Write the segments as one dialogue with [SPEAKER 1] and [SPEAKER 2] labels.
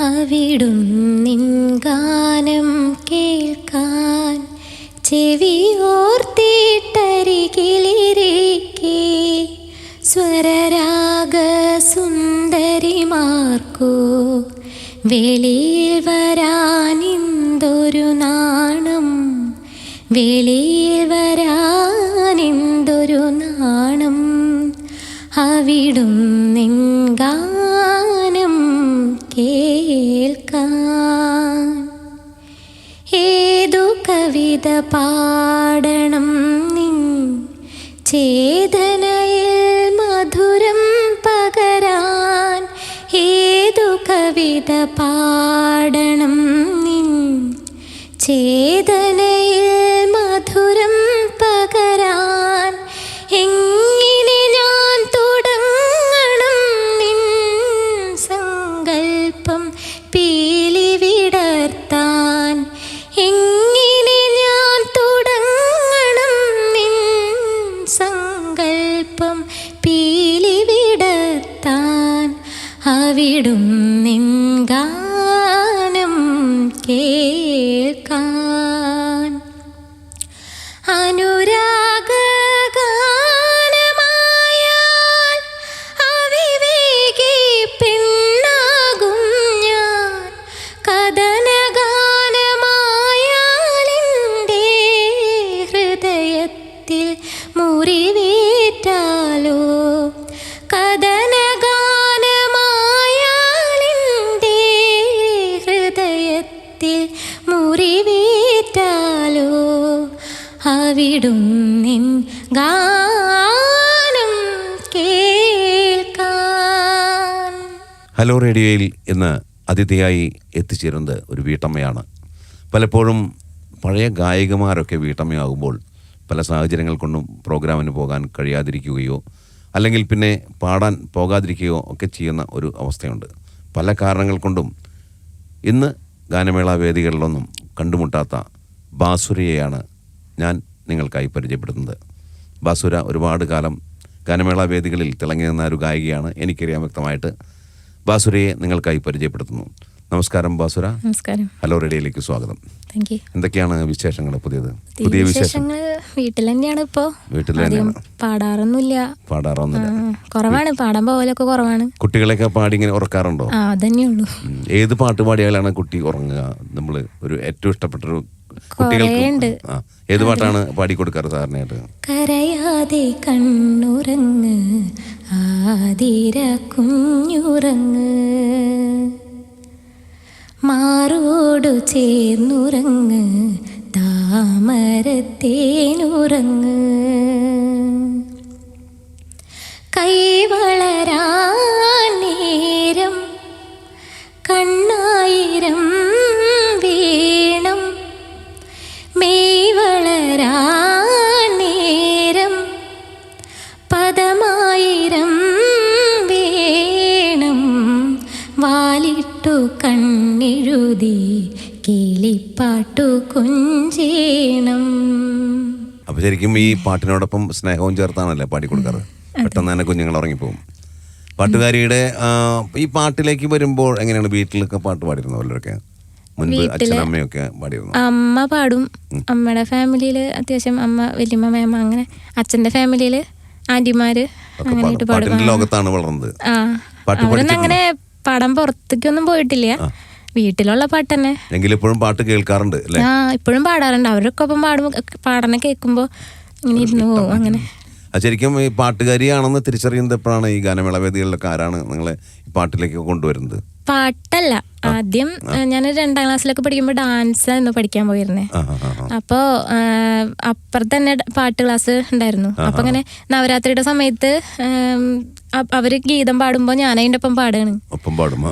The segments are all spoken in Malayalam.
[SPEAKER 1] അവിടും നിൻ ഗാനം കേൾക്കാൻ ചെവിയോർത്തിട്ടരികിലിരിക്കെ. സ്വരരാഗ സുന്ദരിമാർക്കോ വെളിയിൽ വരാനിന്തൊരു നാണം? വെളിയിൽ വരാനിന്തൊരു നാണം? അവിടും നിൻ കവിത പാടണം നിൻ ചേതനയിൽ മധുരം പകരാൻ ഏതു കവിത പാടണം നിൻ ചേതനയിൽ അവിടും നിൻ ഗാനം കേൾക്കാൻ.
[SPEAKER 2] ഹലോ റേഡിയോയിൽ ഇന്ന് അതിഥിയായി എത്തിച്ചേരുന്നത് ഒരു വീട്ടമ്മയാണ്. പലപ്പോഴും പഴയ ഗായികമാരൊക്കെ വീട്ടമ്മയാകുമ്പോൾ പല സാഹചര്യങ്ങൾ കൊണ്ടും പ്രോഗ്രാമിന് പോകാൻ കഴിയാതിരിക്കുകയോ അല്ലെങ്കിൽ പിന്നെ പാടാൻ പോകാതിരിക്കുകയോ ഒക്കെ ചെയ്യുന്ന ഒരു അവസ്ഥയുണ്ട്. പല കാരണങ്ങൾ കൊണ്ടും ഇന്ന് ഗാനമേള വേദികളിലൊന്നും കണ്ടുമുട്ടാത്ത ബാസുരയെയാണ് ഞാൻ നിങ്ങൾക്കായി പരിചയപ്പെടുത്തുന്നത് ബാസുര ഒരുപാട് കാലം ഗാനമേള വേദികളിൽ തിളങ്ങി നിന്ന ഒരു ഗായികയാണ് എനിക്കറിയാൻ വ്യക്തമായിട്ട് ബാസുരയെ നിങ്ങൾക്കായി പരിചയപ്പെടുത്തുന്നു. നമസ്കാരം ബാസുര.
[SPEAKER 1] നമസ്കാരം.
[SPEAKER 2] ഹലോ റേഡിയോയിലേക്ക് സ്വാഗതം. എന്തൊക്കെയാണ് വിശേഷങ്ങൾ പുതിയത്? പുതിയ
[SPEAKER 1] വിശേഷങ്ങൾ വീട്ടിൽ തന്നെയാണ് ഇപ്പോ.
[SPEAKER 2] വീട്ടിൽ
[SPEAKER 1] പാടാറൊന്നുമില്ല.
[SPEAKER 2] പാടാറൊന്നുമില്ല.
[SPEAKER 1] കുറവാണ്. പാടാൻ പോകലൊക്കെ കുറവാണ്.
[SPEAKER 2] കുട്ടികളെയൊക്കെ പാടി ഇങ്ങനെ ഉറക്കാറുണ്ടോ?
[SPEAKER 1] ആ അതന്നെ ഉള്ളൂ
[SPEAKER 2] ഉം. ഏത് പാട്ട് പാടിയാലാണ് കുട്ടി ഉറങ്ങുക? നമ്മൾ ഒരു ഏറ്റവും ഇഷ്ടപ്പെട്ടൊരു
[SPEAKER 1] കുറേയുണ്ട്.
[SPEAKER 2] ആ ഏത് പാട്ടാണ് പാടിക്കൊടുക്കാറ് സാറിനായിട്ട്?
[SPEAKER 1] കരയാതെ കണ്ണുറങ്ങ് ആതിര കുഞ്ഞുറങ്ങ്. മാറോടു ചേർന്നുറങ്ങ് താമരത്തേനുറങ്ങ്. കൈവളരാൻ നേരം
[SPEAKER 2] ഈ പാട്ടിനോടൊപ്പം സ്നേഹവും ചേർത്താണല്ലേ പാടിക്കൊടുക്കാറ് പെട്ടെന്ന് തന്നെ കുഞ്ഞുങ്ങൾ ഉറങ്ങിപ്പോകും പാട്ടുകാരിയുടെ ഈ പാട്ടിലേക്ക് വരുമ്പോൾ എങ്ങനെയാണ് വീട്ടിലൊക്കെ പാട്ട് പാടിയിരുന്നത് വല്ലവരൊക്കെ?
[SPEAKER 1] അമ്മ പാടും. അമ്മയുടെ ഫാമിലിയിൽ അത്യാവശ്യം അമ്മ വലിയമ്മ മേമ അങ്ങനെ അച്ഛന്റെ ഫാമിലിയിൽ
[SPEAKER 2] ആന്റിമാര്
[SPEAKER 1] അങ്ങനെയായിട്ട്
[SPEAKER 2] പാടും.
[SPEAKER 1] പാടും.
[SPEAKER 2] ലോകത്താണ് വളർന്നത്.
[SPEAKER 1] അവരൊന്നും അങ്ങനെ പടം പുറത്തേക്കൊന്നും പോയിട്ടില്ല. വീട്ടിലുള്ള പാട്ട് തന്നെ.
[SPEAKER 2] എങ്കിലും ഇപ്പോഴും പാട്ട് കേൾക്കാറുണ്ട്
[SPEAKER 1] ആ ഇപ്പോഴും പാടാറുണ്ട്. അവരൊക്കെ ഒപ്പം പാടുമ്പോ പാടണ കേൾക്കുമ്പോ അങ്ങനെ.
[SPEAKER 2] ശരിക്കും ഈ പാട്ടുകാരിയാണെന്ന് തിരിച്ചറിയുന്നത് എപ്പോഴാണ് ഈ ഗാനമേള വേദികളിലൊക്കെ ആരാണ് നിങ്ങളെ പാട്ടിലേക്ക് കൊണ്ടുവരുന്നത്?
[SPEAKER 1] പാട്ടല്ല. ആദ്യം ഞാൻ രണ്ടാം ക്ലാസ്സിലൊക്കെ പഠിക്കുമ്പോൾ ഡാൻസ് ആയിരുന്നു പഠിക്കാൻ പോയിരുന്നേ. അപ്പോ അപ്പുറത്ത് തന്നെ പാട്ട് ക്ലാസ് ഉണ്ടായിരുന്നു. അപ്പൊ അങ്ങനെ നവരാത്രിയുടെ സമയത്ത് അവർ ഗീതം പാടുമ്പോ ഞാൻ ഒപ്പം പാടുകയാണ്.
[SPEAKER 2] ഒപ്പം പാടും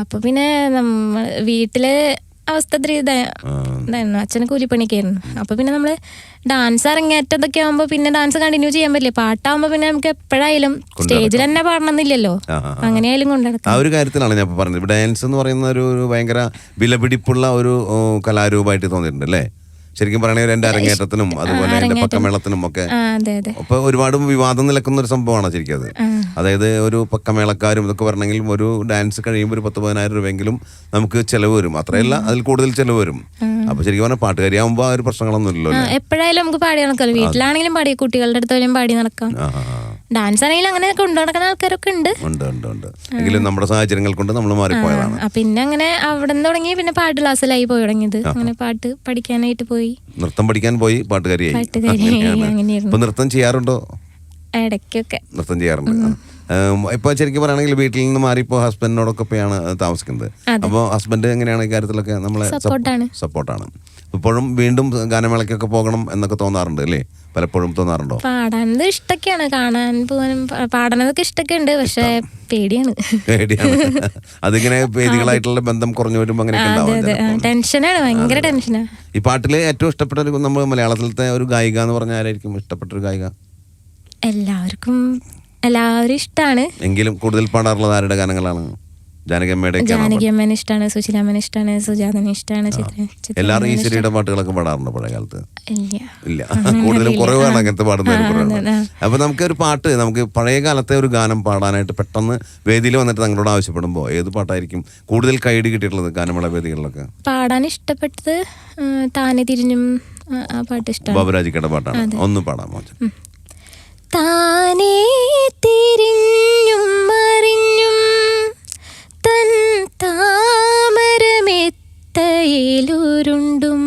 [SPEAKER 1] അപ്പൊ പിന്നെ നമ്മൾ വീട്ടിൽ അവസ്ഥ ഇത്തിരി ഇതാ-
[SPEAKER 2] ആ.
[SPEAKER 1] ഇതായിരുന്നു. അച്ഛന് കൂലിപ്പണിക്കായിരുന്നു അപ്പൊ പിന്നെ നമ്മൾ ഡാൻസ് അരങ്ങേറ്റതൊക്കെ ആകുമ്പോ പിന്നെ ഡാൻസ് കണ്ടിന്യൂ ചെയ്യാൻ പറ്റില്ല. പാട്ടാകുമ്പോ പിന്നെ നമുക്ക് എപ്പോഴായാലും സ്റ്റേജിൽ തന്നെ പാടണമെന്നില്ലല്ലോ.
[SPEAKER 2] എന്നില്ലല്ലോ ആ, ആ.
[SPEAKER 1] അങ്ങനെയായാലും
[SPEAKER 2] ആ
[SPEAKER 1] കൊണ്ടുനടക്കാം
[SPEAKER 2] ഒരു കാര്യത്തിലാണ് ഞാൻ പറഞ്ഞത്. ഡാൻസ് എന്ന് പറയുന്ന ഒരു ഭയങ്കര വിലപിടിപ്പുള്ള ഒരു കലാരൂപമായിട്ട് തോന്നിയിട്ടുണ്ട് അല്ലേ? ശരിക്കും പറയണെങ്കിൽ എന്റെ അരങ്ങേറ്റത്തിനും അതുപോലെ എന്റെ പക്കമേളത്തിനും ഒക്കെ അപ്പൊ ഒരുപാട് വിവാദം നിലക്കുന്ന ഒരു സംഭവമാണ് ശരിക്കും അത്. അതായത് ഒരു പക്കമേളക്കാരും ഇതൊക്കെ പറഞ്ഞെങ്കിൽ ഒരു ഡാൻസ് കഴിയുമ്പോൾ ഒരു പത്ത് പതിനായിരം രൂപയെങ്കിലും നമുക്ക് ചെലവ് വരും. അത്രയല്ല അതിൽ കൂടുതൽ ചെലവ് വരും. അപ്പൊ ശരിക്കും പറഞ്ഞാൽ പാട്ടുകാരിയാകുമ്പോൾ ആ ഒരു പ്രശ്നങ്ങളൊന്നും ഇല്ലല്ലോ
[SPEAKER 1] എപ്പോഴായാലും നമുക്ക് പാടി നടക്കാം വീട്ടിലാണെങ്കിലും പാടി കുട്ടികളുടെ അടുത്തായാലും പാടി നടക്കാം. ഡാൻസ് ആണെങ്കിലും അങ്ങനെ കൊണ്ടു നടക്കുന്ന ആൾക്കാരൊക്കെ ഉണ്ട്.
[SPEAKER 2] ഉണ്ട് ഉണ്ട് ഉണ്ട്. എങ്കിലും നമ്മുടെ സാഹചര്യങ്ങൾ കൊണ്ട് നമ്മൾ മാറിപ്പോയതാണ്.
[SPEAKER 1] പിന്നെ അങ്ങനെ അവിടെ നിന്ന് തുടങ്ങി പിന്നെ പാട്ട് ക്ലാസ്സിലായി പോയി തുടങ്ങിയത്. അങ്ങനെ പാട്ട് പഠിക്കാനായിട്ട് പോയി.
[SPEAKER 2] നൃത്തം പഠിക്കാൻ പോയി പാട്ടുകാരിയായി.
[SPEAKER 1] പാട്ടുകാരിയായി,
[SPEAKER 2] നൃത്തം ചെയ്യാറുണ്ടോ?
[SPEAKER 1] ഇടയ്ക്കൊക്കെ.
[SPEAKER 2] നൃത്തം ചെയ്യാറുണ്ട്. ഇപ്പൊ ശരിക്കും പറയുകയാണെങ്കിൽ വീട്ടിൽ നിന്ന് മാറി ഇപ്പോൾ ഹസ്ബൻഡിനോടൊക്കെ ഒക്കെയാണ് താമസിക്കുന്നത്. അപ്പോൾ ഹസ്ബൻഡ് എങ്ങനെയാണ് ഇക്കാര്യത്തിലൊക്കെ നമ്മളെ
[SPEAKER 1] സപ്പോർട്ടാണ്.
[SPEAKER 2] സപ്പോർട്ടാണ് ഇപ്പോഴും വീണ്ടും ഗാനമേളയ്ക്കൊക്കെ പോകണം എന്നൊക്കെ തോന്നാറുണ്ട് അല്ലേ? പലപ്പോഴും തോന്നാറുണ്ടോ?
[SPEAKER 1] പാടാനത് ഇഷ്ടൊക്കെയാണ് കാണാൻ പോകാനും പാടാനതൊക്കെ ഇഷ്ടമൊക്കെ ഇഷ്ടൊക്കെ ഉണ്ട് പക്ഷേ പേടിയാണ്.
[SPEAKER 2] പേടിയാണ്. അതിങ്ങനെ പേടികളായിട്ടുള്ള ബന്ധം കുറഞ്ഞു വരുമ്പോൾ അങ്ങനെ.
[SPEAKER 1] ടെൻഷനാണ് ഭയങ്കര ടെൻഷനാണ്
[SPEAKER 2] ഈ പാട്ടിൽ ഏറ്റവും ഇഷ്ടപ്പെട്ട ഒരു നമ്മൾ മലയാളത്തിലത്തെ ഒരു ഗായിക എന്ന് പറഞ്ഞാൽ ആരായിരിക്കും? ഇഷ്ടപ്പെട്ട ഒരു ഗായിക?
[SPEAKER 1] എല്ലാവർക്കും എല്ലാവരും ഇഷ്ടമാണ്
[SPEAKER 2] എങ്കിലും കൂടുതൽ പാടാറുള്ളത് ആരുടെ ഗാനങ്ങളാണ്? ജാനകമ്മയുടെ
[SPEAKER 1] ജാനകി അമ്മേനെ ഇഷ്ടമാണ് സുശീലാമ്മേനെ ഇഷ്ടമാണ് സുജാതനെ ഇഷ്ടമാണ്
[SPEAKER 2] എല്ലാവരും ഈശ്വരിയുടെ പാട്ടുകളൊക്കെ പാടാറുണ്ട് പഴയ കാലത്ത്
[SPEAKER 1] ഇല്ല.
[SPEAKER 2] കൂടുതലും കുറവാണ് അങ്ങനത്തെ
[SPEAKER 1] പാടുന്ന
[SPEAKER 2] അപ്പൊ നമുക്ക് ഒരു പാട്ട് നമുക്ക് പഴയ കാലത്തെ ഒരു ഗാനം പാടാനായിട്ട് പെട്ടെന്ന് വേദിയിൽ വന്നിട്ട് തങ്ങളോട് ആവശ്യപ്പെടുമ്പോ ഏത് പാട്ടായിരിക്കും കൂടുതൽ കൈഡി കിട്ടിയിട്ടുള്ളത് ഗാനമേള വേദികളിലൊക്കെ?
[SPEAKER 1] പാടാൻ ഇഷ്ടപ്പെട്ടത് താനെ തിരിഞ്ഞും ആ, ആ പാട്ട് ഇഷ്ടമാണ്
[SPEAKER 2] ബാബുരാജിക്കയുടെ പാട്ടാണ്. ഒന്ന് പാടാൻ
[SPEAKER 1] താനേ തിരിഞ്ഞും മറിഞ്ഞും തൻ താമരമെത്തയിലുരുണ്ടും.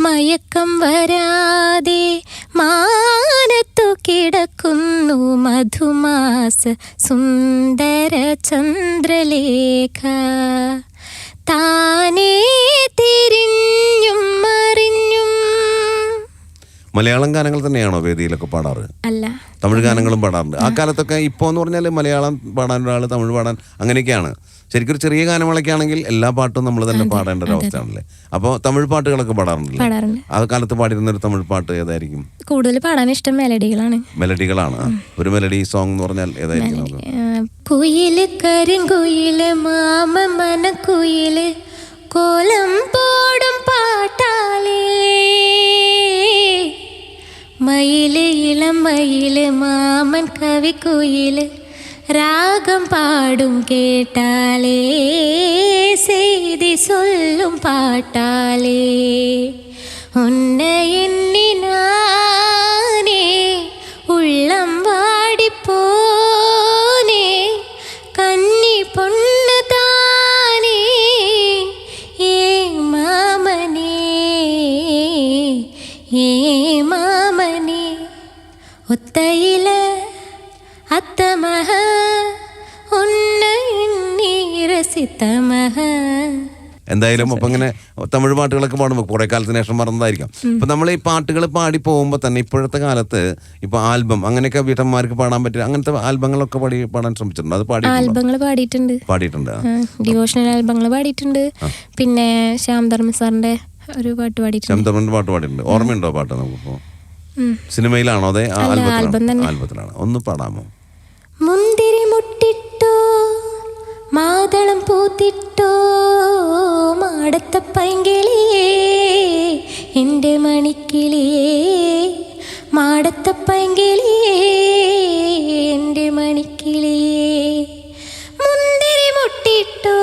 [SPEAKER 1] മയക്കം വരാതെ മാനത്തു കിടക്കുന്നു മധുമാസ സുന്ദര ചന്ദ്രലേഖ. താനേ തിരിഞ്ഞും മറിഞ്ഞും
[SPEAKER 2] മലയാളം ഗാനങ്ങൾ തന്നെയാണോ വേദിയിലൊക്കെ പാടാറ്?
[SPEAKER 1] അല്ല.
[SPEAKER 2] തമിഴ് ഗാനങ്ങളും പാടാറുണ്ട്. ആ കാലത്തൊക്കെ ഇപ്പോ എന്ന് പറഞ്ഞാൽ മലയാളം പാടാൻ ഒരാൾ തമിഴ് പാടാൻ അങ്ങനെയൊക്കെയാണ്. ശരിക്കും ഒരു ചെറിയ ആണെങ്കിൽ എല്ലാ പാട്ടും നമ്മൾ തന്നെ പാടേണ്ട ഒരു അവസ്ഥയാണല്ലേ? അപ്പോൾ തമിഴ് പാട്ടുകളൊക്കെ പാടാറുണ്ടല്ലേ?
[SPEAKER 1] പാടാറുണ്ട്.
[SPEAKER 2] ആ കാലത്ത് പാടിയിരുന്ന ഒരു തമിഴ് പാട്ട് ഏതായിരിക്കും?
[SPEAKER 1] കൂടുതൽ പാടാൻ ഇഷ്ടം മെലഡികളാണ്.
[SPEAKER 2] മെലഡികളാണ്. ഒരു മെലഡി സോങ് എന്ന് പറഞ്ഞാൽ ഏതായിരിക്കും നമുക്ക്?
[SPEAKER 1] കുയിൽ കരിങ്കുയിൽ മാമ മനക്കുയിൽ കോലം പോടും പാട്ടാലേ மயிலு இளம்பயிலு மாமன் கவி குயிலு. ராகம் பாடும் கேட்டாலே செய்தி சொல்லும் பாட்டாலே. உன்னை எண்ணினா அத்தமக உன்னை எண்ணி ரசித்தமக
[SPEAKER 2] എന്തായാലും അപ്പം ഇങ്ങനെ തമിഴ് പാട്ടുകളൊക്കെ പാടുമ്പോൾ കുറേ കാലത്തിന് ശേഷം മറന്നതായിരിക്കാം അപ്പം നമ്മൾ ഈ പാട്ടുകൾ പാടി പോകുമ്പോൾ തന്നെ ഇപ്പോഴത്തെ കാലത്ത് ഇപ്പോൾ ആൽബം അങ്ങനെയൊക്കെ വീട്ടമ്മമാർക്ക് പാടാൻ പറ്റിയ അങ്ങനത്തെ ആൽബങ്ങളൊക്കെ പാടി പാടാൻ ശ്രമിച്ചിട്ടുണ്ട് അത് പാടി
[SPEAKER 1] ആൽബങ്ങൾ പാടിയിട്ടുണ്ട്
[SPEAKER 2] പാടിയിട്ടുണ്ട്
[SPEAKER 1] ഡിവോഷണൽ ആൽബങ്ങൾ പാടിയിട്ടുണ്ട് പിന്നെ ശ്യാം ധർമ്മ സാറിന്റെ ഒരു പാട്ട് പാടിയിട്ടുണ്ട്
[SPEAKER 2] ശബ്ദമൻ്റെ പാട്ട് പാടിയിട്ടുണ്ട് ഓർമ്മയുണ്ടോ ആ പാട്ട് നമുക്കിപ്പോൾ
[SPEAKER 1] ഉം.
[SPEAKER 2] സിനിമയിലാണോ അതെ
[SPEAKER 1] അല്ല, ആൽബം
[SPEAKER 2] ആൽബത്തിലാണ്
[SPEAKER 1] തന്നെ.
[SPEAKER 2] ആൽബത്തിലാണ് ഒന്ന് പാടാമോ
[SPEAKER 1] മുന്തിരി മുട്ടിട്ടോ മാതളം പൂത്തിട്ടോ മാടത്ത പൈങ്കിളിയേ എന്റെ മണിക്കിളിയേ മാടത്ത പൈങ്കിളിയേ എന്റെ മണിക്കിളിയേ മുന്തിരി മുട്ടിട്ടോ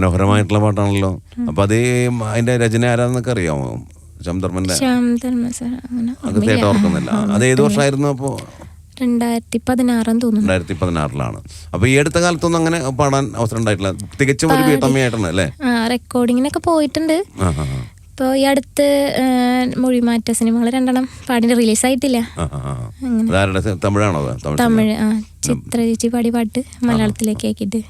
[SPEAKER 2] മനോഹരമായിട്ടുള്ള പാട്ടാണല്ലോ. അപ്പൊ അത് അതിന്റെ രചന ആരാന്നൊക്കെ അറിയാമോ? ശംധർമ്മന്റെ? അകത്തേട്ട് ഓർക്കുന്നില്ല. അത് ഏത് വർഷമായിരുന്നു അപ്പോൾ
[SPEAKER 1] രണ്ടായിരത്തി പതിനാറാന്ന് തോന്നുന്നു.
[SPEAKER 2] രണ്ടായിരത്തി പതിനാറിലാണ് അപ്പോൾ ഈ അടുത്ത കാലത്തൊന്നും അങ്ങനെ പാടാൻ അവസരം ഉണ്ടായിട്ടില്ല. തികച്ചും ഒരു വീട്ടമ്മയായിട്ടാണ് അല്ലേ?
[SPEAKER 1] റെക്കോർഡിങ്ങിനൊക്കെ പോയിട്ടുണ്ട്. ഇപ്പോൾ ഈ അടുത്ത് മൊഴിമാറ്റ സിനിമകൾ രണ്ടെണ്ണം പാടി റിലീസ്
[SPEAKER 2] ആയിട്ടില്ല ആ, ആ. അതാരുടെ സ- തമിഴാണോ തമിഴ്
[SPEAKER 1] ആ ചിത്ര ചേച്ചി പാടി പാട്ട് മലയാളത്തിലേക്ക് ആക്കിയിട്ട്.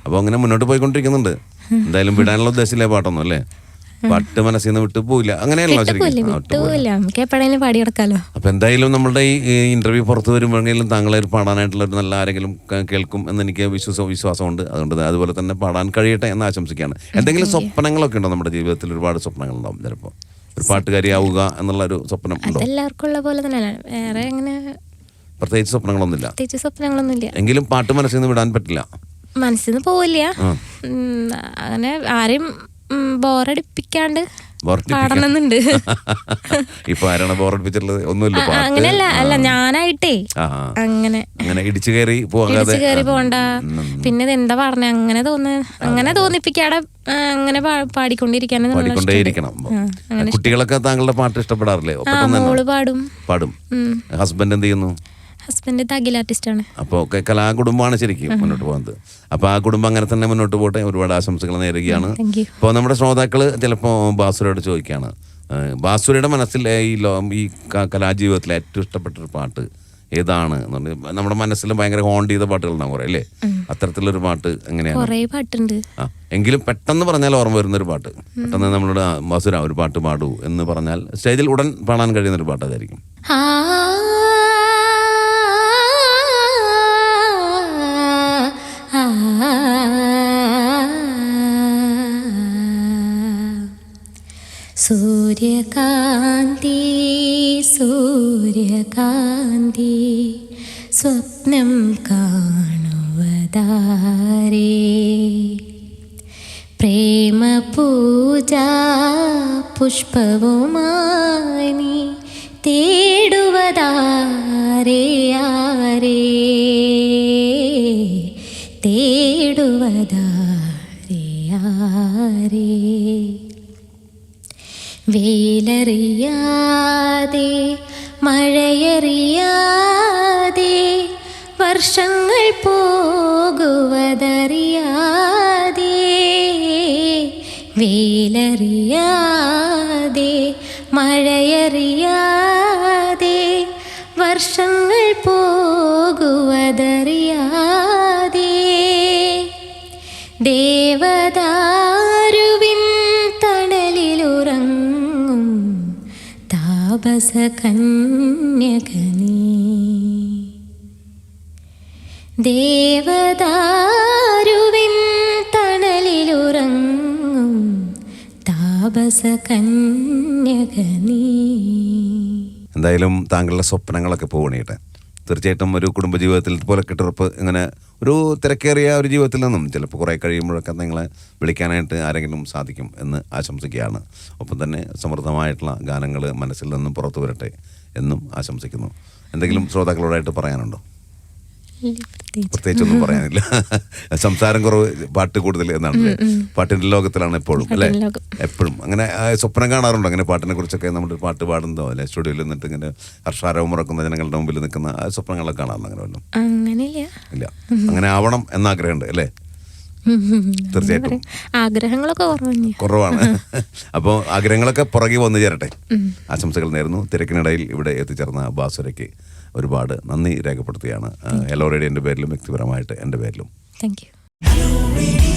[SPEAKER 2] അപ്പൊ അങ്ങനെ മുന്നോട്ട് പോയിക്കൊണ്ടിരിക്കുന്നുണ്ട്. എന്തായാലും വിടാനുള്ള ഉദ്ദേശമില്ലേ പാട്ടൊന്നും അല്ലേ? പാട്ട് മനസ്സിൽ നിന്ന് വിട്ടു പോയില്ല ശരിക്കും.
[SPEAKER 1] പാടി കിടക്കാലോ
[SPEAKER 2] അപ്പൊ എന്തായാലും നമ്മളുടെ ഈ ഇന്റർവ്യൂ പുറത്ത് വരുമ്പോഴെങ്കിലും താങ്കളെ ഒരു പാടാനായിട്ടുള്ള ഒരു നല്ല ആരെങ്കിലും കേൾക്കും എന്ന് എനിക്ക് വിശ്വാസം വിശ്വാസമുണ്ട്. അതുകൊണ്ട് അതുപോലെ തന്നെ പാടാൻ കഴിയട്ടെ എന്ന് ആശംസിക്കുകയാണ്. എന്തെങ്കിലും സ്വപ്നങ്ങളൊക്കെ ഉണ്ടോ നമ്മുടെ ജീവിതത്തിൽ? ഒരുപാട് സ്വപ്നങ്ങൾ ഉണ്ടാവും ചിലപ്പോൾ ഒരു പാട്ടുകാരിയാവുക എന്നുള്ള ഒരു സ്വപ്നം
[SPEAKER 1] ഉള്ള പോലെ തന്നെ വേറെ അങ്ങനെ
[SPEAKER 2] പ്രത്യേകിച്ച് സ്വപ്നങ്ങളൊന്നുമില്ല.
[SPEAKER 1] പ്രത്യേകിച്ച് സ്വപ്നങ്ങളൊന്നുമില്ല.
[SPEAKER 2] എങ്കിലും പാട്ട് മനസ്സിൽ നിന്ന് വിടാൻ പറ്റില്ല.
[SPEAKER 1] മനസ്സിൽ നിന്ന് പോവില്ല അങ്ങനെ ആരെയും ബോറടിപ്പിക്കാണ്ട്. പാടണമെന്നുണ്ട്.
[SPEAKER 2] ഇപ്പൊ ആരാണ് ബോറടിപ്പിച്ചിട്ടുള്ളത്? ഒന്നുമില്ല
[SPEAKER 1] അങ്ങനെയല്ല അല്ല ഞാനായിട്ടേ. അങ്ങനെ
[SPEAKER 2] അങ്ങനെ ഇടിച്ചു കയറി
[SPEAKER 1] ഇടിച്ചു കയറി പോണ്ട
[SPEAKER 2] ഉം.
[SPEAKER 1] പിന്നെ എന്താ പറഞ്ഞ? അങ്ങനെ തോന്നു അങ്ങനെ തോന്നിപ്പിക്കാടെ അങ്ങനെ പാടിക്കൊണ്ടിരിക്കാനും
[SPEAKER 2] പാടിക്കൊണ്ടേയിരിക്കണം. കുട്ടികളൊക്കെ താങ്കളുടെ പാട്ട് ഇഷ്ടപ്പെടാറില്ലേ?
[SPEAKER 1] പാടും.
[SPEAKER 2] പാടും. ഹസ്ബൻഡ് എന്ത് ചെയ്യുന്നു?
[SPEAKER 1] ഹസ്ബൻഡ് തകിൽ ആർട്ടിസ്റ്റാണ് അപ്പോൾ
[SPEAKER 2] അപ്പോൾ കലാകുടുംബമാണ് ശരിക്കും മുന്നോട്ട് പോകുന്നത്. അപ്പോൾ ആ കുടുംബം അങ്ങനെ തന്നെ മുന്നോട്ട് പോട്ടെ. ഒരുപാട് ആശംസകൾ നേരുകയാണ്. അപ്പോൾ നമ്മുടെ ശ്രോതാക്കൾ ചിലപ്പോൾ ബാസുരയോട് ചോദിക്കുകയാണ്. ബാസുരയുടെ മനസ്സിൽ ഈ ലോ ഈ കലാജീവിതത്തിലെ കലാജീവിതത്തിൽ ഏറ്റവും ഇഷ്ടപ്പെട്ട ഒരു പാട്ട് ഏതാണ് നമ്മുടെ മനസ്സിൽ ഭയങ്കര ഹോണ്ട് ചെയ്ത പാട്ടുകളുണ്ടാവും കുറെ അല്ലേ? അത്തരത്തിലൊരു പാട്ട് എങ്ങനെയാണ്?
[SPEAKER 1] പാട്ടുണ്ട്.
[SPEAKER 2] ആ എങ്കിലും പെട്ടെന്ന് പറഞ്ഞാൽ ഓർമ്മ വരുന്ന ഒരു പാട്ട് പെട്ടെന്ന് നമ്മളോട് ബാസുര ഒരു പാട്ട് പാടൂ എന്ന് പറഞ്ഞാൽ സ്റ്റേജിൽ ഉടൻ പാടാൻ കഴിയുന്ന ഒരു പാട്ട് അതായിരിക്കും.
[SPEAKER 1] സൂര്യകാന്തി സൂര്യകാന്തി സ്വപ്നം കാണുവതാരേ. പ്രേമപൂജ പുഷ്പവുമായി നീ തേടുവതാരേ ആരേ. തേടുവതാരേ വെയിലറിയാതെ മഴയറിയാതെ വർഷങ്ങൾ പോകുവതറിയാതെ വെയിലറിയാതെ താപസ കന്യകനീ. തണലിലുറങ്ങും താപസ കന്യകനീ.
[SPEAKER 2] എന്തായാലും താങ്കളുടെ സ്വപ്നങ്ങളൊക്കെ പോകണേട്ടെ തീർച്ചയായിട്ടും ഒരു കുടുംബജീവിതത്തിൽ പോലെ കെട്ടുറപ്പ് ഇങ്ങനെ ഒരു തിരക്കേറിയ ഒരു ജീവിതത്തിൽ നിന്നും ചിലപ്പോൾ കുറേ കഴിയുമ്പോഴൊക്കെ നിങ്ങളെ വിളിക്കാനായിട്ട് ആരെങ്കിലും സാധിക്കും എന്ന് ആശംസിക്കുകയാണ്. ഒപ്പം തന്നെ സമൃദ്ധമായിട്ടുള്ള ഗാനങ്ങൾ മനസ്സിൽ നിന്നും പുറത്തു വരട്ടെ എന്നും ആശംസിക്കുന്നു. എന്തെങ്കിലും ശ്രോതാക്കളോടായിട്ട് പറയാനുണ്ടോ? പ്രത്യേകിച്ചൊന്നും പറയാനില്ല. സംസാരം കുറവ് പാട്ട് കൂടുതൽ എന്നാണ് പാട്ടിന്റെ ലോകത്തിലാണ് എപ്പോഴും അല്ലെ? എപ്പോഴും. അങ്ങനെ സ്വപ്നം കാണാറുണ്ടോ? അങ്ങനെ പാട്ടിനെ കുറിച്ചൊക്കെ നമ്മൾ പാട്ട് പാടുന്നതോ അല്ലെ? സ്റ്റുഡിയോയിൽ നിന്നിട്ട് ഇങ്ങനെ ഹർഷാരവം മുറക്കുന്ന ജനങ്ങളുടെ മുമ്പിൽ നിൽക്കുന്ന ആ സ്വപ്നങ്ങളൊക്കെ കാണാറുണ്ട് അങ്ങനെ വല്ലതും?
[SPEAKER 1] അങ്ങനെയില്ല.
[SPEAKER 2] ഇല്ല. അങ്ങനെ ആവണം എന്ന ആഗ്രഹമുണ്ട് അല്ലേ? തീർച്ചയായിട്ടും.
[SPEAKER 1] ആഗ്രഹങ്ങളൊക്കെ
[SPEAKER 2] കുറവാണ്. അപ്പോൾ ആഗ്രഹങ്ങളൊക്കെ പുറകെ വന്നു ചേരട്ടെ. ആശംസകൾ നേരുന്നു. തിരക്കിനിടയിൽ ഇവിടെ എത്തിച്ചേർന്ന ബാസുരയ്ക്ക് ഒരുപാട് നന്ദി രേഖപ്പെടുത്തുകയാണ്. എല്ലോ എന്റെ പേരിലും വ്യക്തിപരമായിട്ട് എന്റെ പേരിലും.
[SPEAKER 1] Thank you